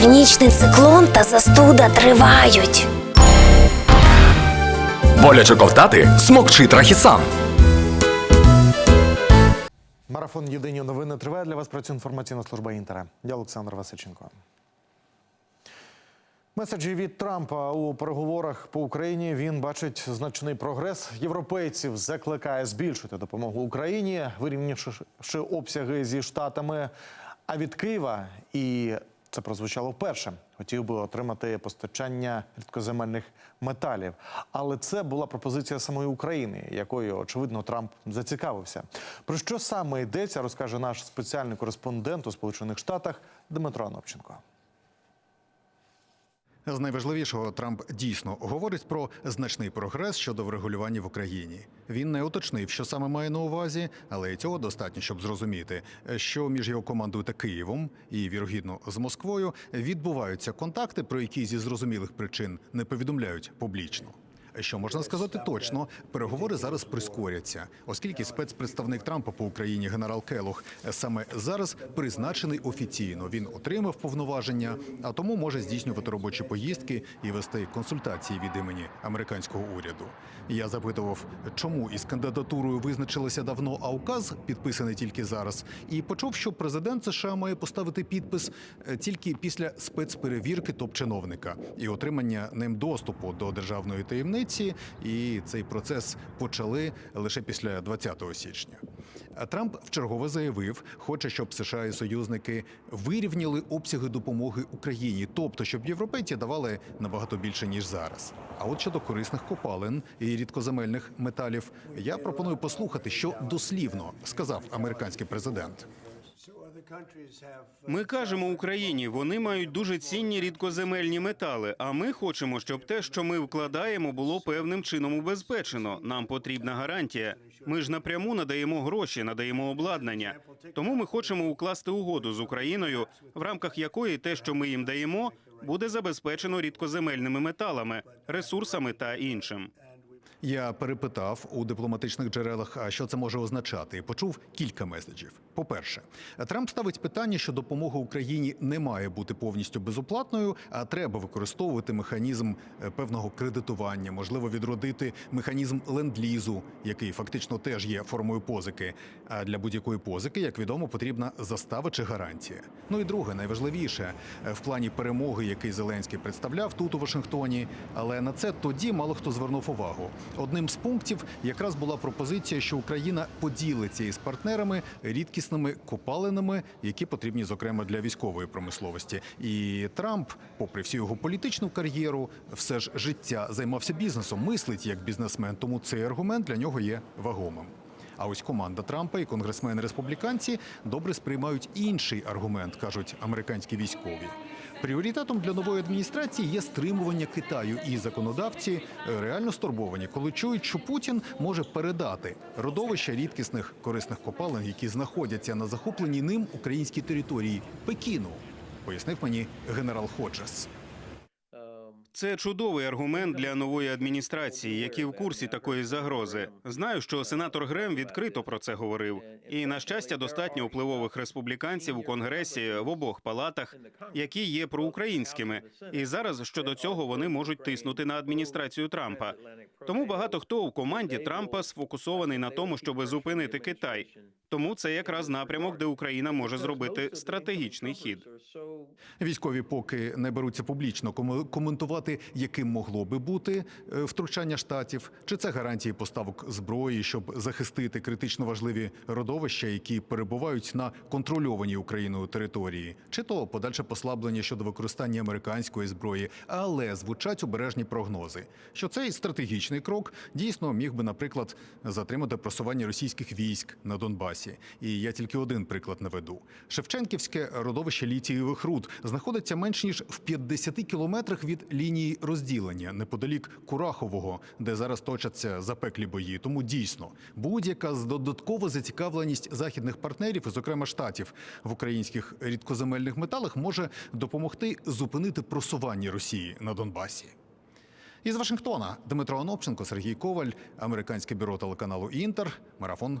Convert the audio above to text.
Північний циклон та застуда тривають. Боляче ковтати смокчи трахісан. Марафон Єдині новини триває для вас. Працює інформаційна служба Інтера. Я Олександр Васильченко. Меседжі від Трампа у переговорах по Україні він бачить значний прогрес. Європейців закликає збільшити допомогу Україні, вирівнявши обсяги зі штатами. А від Києва і це прозвучало вперше. Хотів би отримати постачання рідкоземельних металів. Але це була пропозиція самої України, якою очевидно Трамп зацікавився. Про що саме йдеться, розкаже наш спеціальний кореспондент у Сполучених Штатах Дмитро Анопченко. З найважливішого Трамп дійсно говорить про значний прогрес щодо врегулювання в Україні. Він не уточнив, що саме має на увазі, але цього достатньо, щоб зрозуміти, що між його командою та Києвом і вірогідно з Москвою відбуваються контакти, про які зі зрозумілих причин не повідомляють публічно. Що можна сказати точно, переговори зараз прискоряться, оскільки спецпредставник Трампа по Україні генерал Келох саме зараз призначений офіційно. Він отримав повноваження, а тому може здійснювати робочі поїздки і вести консультації від імені американського уряду. Я запитував, чому із кандидатурою визначилися давно, а указ підписаний тільки зараз, і почув, що президент США має поставити підпис е, тільки після спецперевірки топ-чиновника і отримання ним доступу до державної таємниці. І цей процес почали лише після 20 січня. Трамп вчергове заявив, хоче, щоб США і союзники вирівняли обсяги допомоги Україні, тобто щоб європейці давали набагато більше ніж зараз. А от щодо корисних копалин і рідкоземельних металів, я пропоную послухати, що дослівно сказав американський президент. Ми кажемо Україні, вони мають дуже цінні рідкоземельні метали. А ми хочемо, щоб те, що ми вкладаємо, було певним чином убезпечено. Нам потрібна гарантія. Ми ж напряму надаємо гроші, надаємо обладнання. Тому ми хочемо укласти угоду з Україною, в рамках якої те, що ми їм даємо, буде забезпечено рідкоземельними металами, ресурсами та іншим. Я перепитав у дипломатичних джерелах, що це може означати, і почув кілька меседжів. По-перше, Трамп ставить питання, що допомога Україні не має бути повністю безоплатною, а треба використовувати механізм е, певного кредитування, можливо, відродити механізм ленд-лізу, який фактично теж є формою позики. А для будь-якої позики, як відомо, потрібна застава чи гарантія. Ну і друге, найважливіше е, в плані перемоги, який Зеленський представляв тут у Вашингтоні. Але на це тоді мало хто звернув увагу. Одним з пунктів якраз була пропозиція, що Україна поділиться із партнерами рідкісними копалинами, які потрібні, зокрема, для військової промисловості. І Трамп, попри всю його політичну кар'єру, все ж життя займався бізнесом, мислить як бізнесмен. Тому цей аргумент для нього є вагомим. А ось команда Трампа і конгресмени республіканці добре сприймають інший аргумент, кажуть американські військові. Пріоритетом для нової адміністрації є стримування Китаю, і законодавці е, реально стурбовані, коли чують, що Путін може передати родовища рідкісних корисних копалин, які знаходяться на захопленій ним українській території Пекіну, пояснив мені генерал Ходжес. Це чудовий аргумент для нової адміністрації, які в курсі такої загрози. Знаю, що сенатор Грем відкрито про це говорив. І на щастя, достатньо впливових республіканців у конгресі в обох палатах, які є проукраїнськими. І зараз щодо цього вони можуть тиснути на адміністрацію Трампа. Тому багато хто у команді Трампа сфокусований на тому, щоб зупинити Китай. Тому це якраз напрямок, де Україна може зробити стратегічний хід. Військові поки не беруться публічно коментувати, яким могло би бути е, втручання штатів, чи це гарантії поставок зброї, щоб захистити критично важливі родовища, які перебувають на контрольованій Україною території, чи то подальше послаблення щодо використання американської зброї, але звучать обережні прогнози, що цей стратегічний крок дійсно міг би, наприклад, затримати просування російських військ на Донбасі. І я тільки один приклад наведу: Шевченківське родовище літієвих руд знаходиться менш ніж в 50 кілометрах від лінії розділення неподалік Курахового, де зараз точаться запеклі бої. Тому дійсно будь-яка з- додаткова зацікавленість західних партнерів, зокрема штатів, в українських рідкоземельних металах може допомогти зупинити просування Росії на Донбасі. Із Вашингтона Дмитро Анопченко, Сергій Коваль, американське бюро телеканалу Інтер, марафон